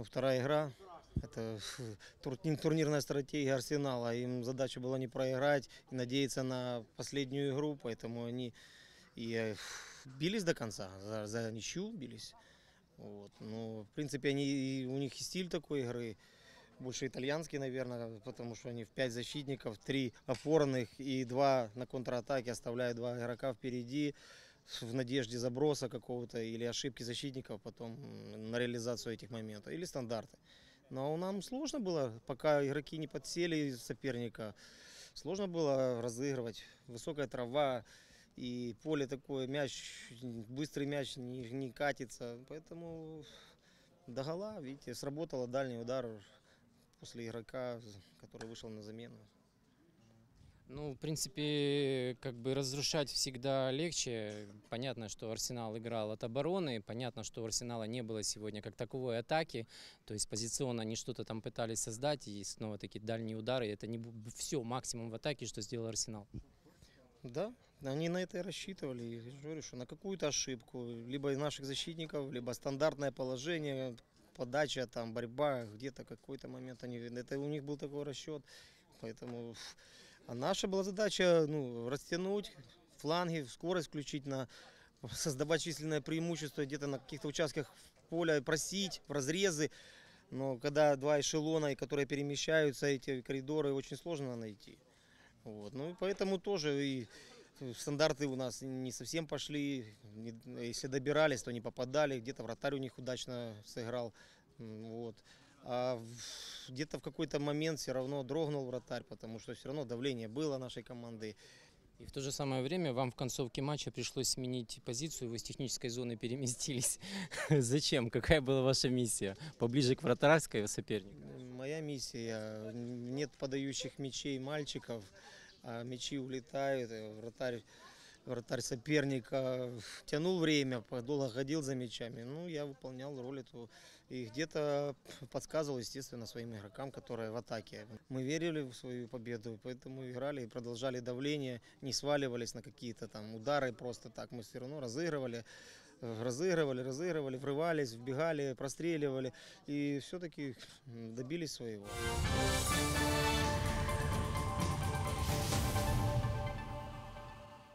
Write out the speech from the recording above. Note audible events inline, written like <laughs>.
Ну, вторая игра. Это <laughs> тур- турнирная стратегия Арсенала. Им задача была не проиграть и надеяться на последнюю игру, поэтому они и э, бились до конца, за, за ничью бились. Вот. Ну, в принципе, они, у них и стиль такой игры, больше итальянский, наверное, потому что они в пять защитников, три опорных и два на контратаке оставляют два игрока впереди в надежде заброса какого-то или ошибки защитников потом на реализацию этих моментов, или стандарты. Но нам сложно было, пока игроки не подсели соперника, сложно было разыгрывать. Высокая трава и поле такое, мяч, быстрый мяч не, не катится. Поэтому догола, видите, сработало дальний удар после игрока, который вышел на замену. Ну, в принципе, как бы разрушать всегда легче. Понятно, что Арсенал играл от обороны, понятно, что у Арсенала не было сегодня как таковой атаки, то есть позиционно они что-то там пытались создать, и снова такие дальние удары, это не все максимум в атаке, что сделал Арсенал. Да, они на это и рассчитывали. Я говорю, что на какую-то ошибку, либо из наших защитников, либо стандартное положение, подача, там, борьба, где-то какой-то момент они, это у них был такой расчет. Поэтому, а наша была задача, ну, растянуть фланги, скорость включить на создавать численное преимущество где-то на каких-то участках поля, просить в разрезы. Но когда два эшелона, которые перемещаются, эти коридоры очень сложно найти. Вот. Ну и поэтому тоже и стандарты у нас не совсем пошли. Если добирались, то не попадали. Где-то вратарь у них удачно сыграл. Вот. А где-то в какой-то момент все равно дрогнул вратарь, потому что все равно давление было нашей команды. И в то же самое время вам в концовке матча пришлось сменить позицию, вы с технической зоны переместились. <laughs> Зачем? Какая была ваша миссия? Поближе к вратарской сопернику? Моя миссия, нет подающих мячей мальчиков, а мячи улетают, вратарь, вратарь соперника тянул время, долго ходил за мячами. Ну, я выполнял роль эту и где-то подсказывал, естественно, своим игрокам, которые в атаке. Мы верили в свою победу, поэтому играли и продолжали давление, не сваливались на какие-то там удары просто так. Мы все равно разыгрывали, разыгрывали, разыгрывали, врывались, вбегали, простреливали и все-таки добились своего.